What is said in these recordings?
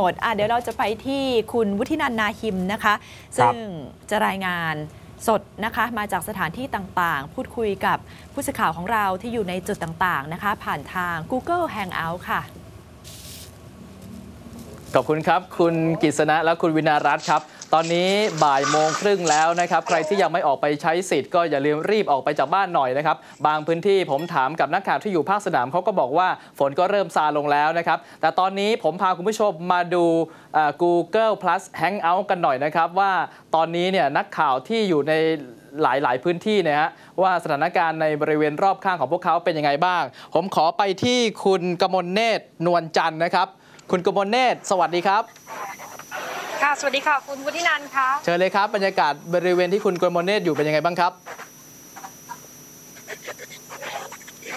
หมดอะเดี๋ยวเราจะไปที่คุณวุฒินันท์นาหิมนะคะ ซึ่งจะรายงานสดนะคะมาจากสถานที่ต่างๆ พูดคุยกับผู้สื่อข่าวของเราที่อยู่ในจุดต่างๆนะคะ ผ่านทาง Google Hangout ค่ะ ขอบคุณครับ คุณกิษณะและคุณวินารัตครับ ตอนนี้บ่ายโมงครึ่งแล้วนะครับ ใครที่ยังไม่ออกไปใช้สิทธิ์ก็อย่าลืมรีบออกไปจากบ้านหน่อยนะครับ บางพื้นที่ผมถามกับนักข่าวที่อยู่ภาคสนามเขาก็บอกว่าฝนก็เริ่มซาลงแล้วนะครับ แต่ตอนนี้ผมพาคุณผู้ชมมาดู Google Plus Hangout กันหน่อยนะครับ ว่าตอนนี้เนี่ยนักข่าวที่อยู่ในหลายๆพื้นที่เนะฮะว่าสถานการณ์ในบริเวณรอบข้างของพวกเขาเป็นยังไงบ้าง ผมขอไปที่คุณกมลเนตรนวลจันทร์นะครับ คุณกมลเนตรสวัสดีครับ ค่ะ สวัสดีค่ะ คุณวุฒินันท์ค่ะ เชิญเลยครับ บรรยากาศบริเวณที่คุณกมลเนตรอยู่เป็นยังไงบ้างครับ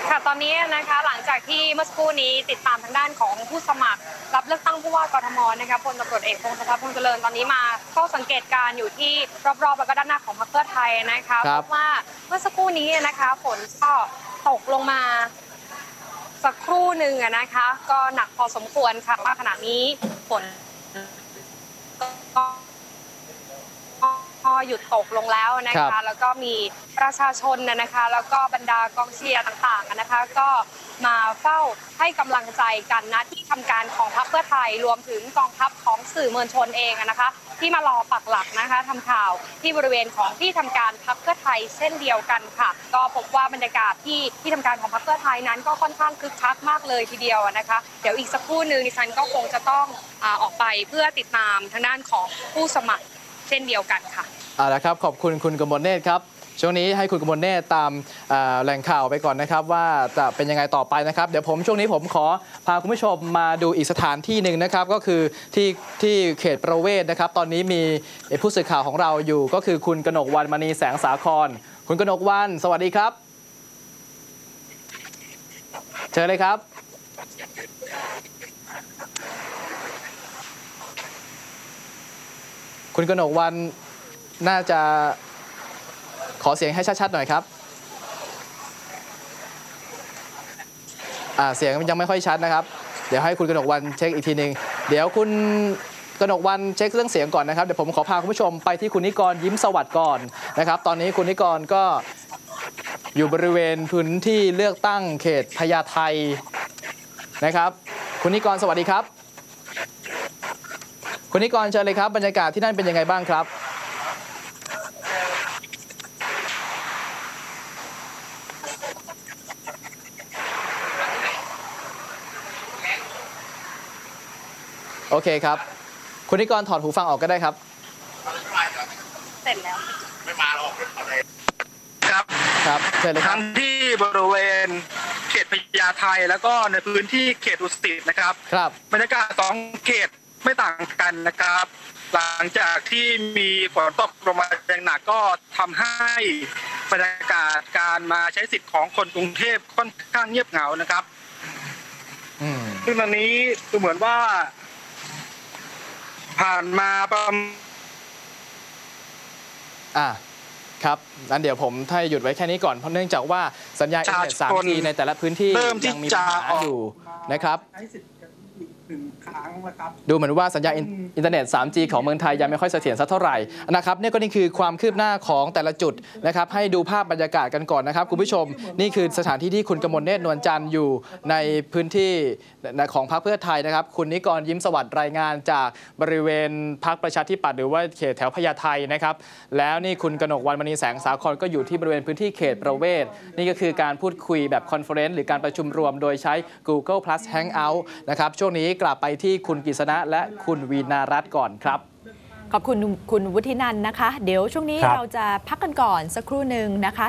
ค่ะตอนนี้นะคะหลังจากที่เมื่อสักครู่นี้ติดตามทางด้านของผู้สมัคร รับเลือกตั้งผู้ว่ากทมนะคะพลตำรวจเอกพงศธรพงษ์เจริญตอนนี้มาเฝ้าสังเกตการณ์อยู่ที่รอบๆแล้วก็ด้านหน้าของพรรคเพื่อไทยนะคะครัพบบว่าเมื่อสักครู่นี้นะคะฝนก็ตกลงมา สักครู่หนึ่งนะคะ ก็หนักพอสมควรค่ะว่าขณะนี้ฝน หยุดตกลงแล้วนะครัคะบ แล้วก็มีประชาชนนะนะคะ แล้วก็บรรดากองเชียร์ต่างๆนะคะ ก็มาเฝ้าให้กำลังใจกันนะที่ทำการของพรรคเพื่อไทยรวมถึงกองทัพของสื่อมวลชนเองอะนะคะ ที่มารอปักหลักนะคะทำข่าวที่บริเวณของที่ทำการพรรคเพื่อไทยเช่นเดียวกันค่ะ ก็พบว่าบรรยากาศที่ที่ทำการของพรรคเพื่อไทยนั้นก็ค่อนข้างคึกคักมากเลยทีเดียวอะนะคะ เดี๋ยวอีกสักครู่หนึ่งดิฉันก็คงจะต้องอาออกไปเพื่อติดตามทางด้านของผู้สมัคร เช่นเดียวกันค่ะเอาละครับขอบคุณคุณกมลเนตรครับ ช่วงนี้ให้คุณกมลเนตรตามเอ่อแหล่งข่าวไปก่อนนะครับ ว่าจะเป็นยังไงต่อไปนะครับ เดี๋ยวผมช่วงนี้ผมขอพาคุณผู้ชมมาดูอีกสถานที่หนึ่งนะครับ ก็คือที่ที่เขตประเวศนะครับ ตอนนี้มีผู้สื่อข่าวของเราอยู่ ก็คือคุณกนกวันมณีแสงสาคร คุณกนกวันสวัสดีครับ เชิญเลยครับ คุณกนกวันน่าจะขอเสียงให้ชัดๆหน่อยครับเสียงยังไม่ค่อยชัดนะครับ เดี๋ยวให้คุณกนกวันเช็คอีกทีหนึ่งเดี๋ยวคุณกนกวันเช็คเรื่องเสียงก่อนนะครับเดี๋ยวผมขอพาคุณผู้ชมไปที่คุณนิกรยิ้มสวัสดิ์ก่อนนะครับ ตอนนี้คุณนิกรก็อยู่บริเวณพื้นที่เลือกตั้งเขตพญาไทนะครับ คุณนิกรสวัสดีครับ คุณนิกรเชิญเลยครับบรรยากาศที่นั่นเป็นยังไงบ้างครับโอเคครับ คุณนิกรถอดหูฟังออกก็ได้ครับ เสร็จแล้วครับ ครับเชิญเลยครัทั้บงที่บริเวณเขตพญาไทแล้วก็ในพื้นที่เขตอุตสิตนะครับ ครับ บรรยากาศสองเขต ไม่ต่างกันนะครับ หลังจากที่มีฝนตกลงมาอย่างหนักก็ทำให้บรรยากาศการมาใช้สิทธิ์ของคนกรุงเทพค่อนข้างเงียบเหงานะครับอืมซึ่งตอนนี้ดูเหมือนว่า ผ่านมาประมาณอ่าครับนั้นเดี๋ยวผมให้หยุดไว้แค่นี้ก่อนเพราะเนื่องจากว่าสัญญาณอินเทอร์เน็ต 3G ในแต่ละพื้นที่เริ่มที่ยังมีจะปัญหาออกอยู่นะครับ ใช้สิทธิ์กันอีกหนึ่งครั้งนะครับ ดูเหมือนว่าสัญญาณอินอินเทอร์เน็ต 3G ของเมืองไทยยังไม่ค่อยเสถียรสักเท่าไหร่นะครับเนี่ยก็นี่คือความคืบหน้าของแต่ละจุดนะครับให้ดูภาพบรรยากาศกันก่อนนะครับคุณผู้ชม นี่คือสถานที่ที่คุณกมลเนตรนวลจันทร์อยู่ในพื้นที่ของพรรคเพื่อไทยนะครับ คุณนิกรยิ้มสวัสดิ์รายงานจากบริเวณพรรคประชาธิปัตย์หรือว่าเขตแถวพญาไทนะครับ แล้วนี่คุณกนกวันมณีแสงสาครก็อยู่ที่บริเวณพื้นที่เขตประเวศนี่ก็คือการพูดคุยแบบคอนเฟอเรนซ์หรือการประชุมรวม โดยใช้ Google Plus Hangout นะครับช่วงนี้กลับไปที่คุณกฤษณะและคุณวีนารัตน์ก่อนครับ ขอบคุณคุณวุฒินันท์นะคะ เดี๋ยวช่วงนี้ครับ เราจะพักกันก่อนสักครู่หนึ่งนะคะ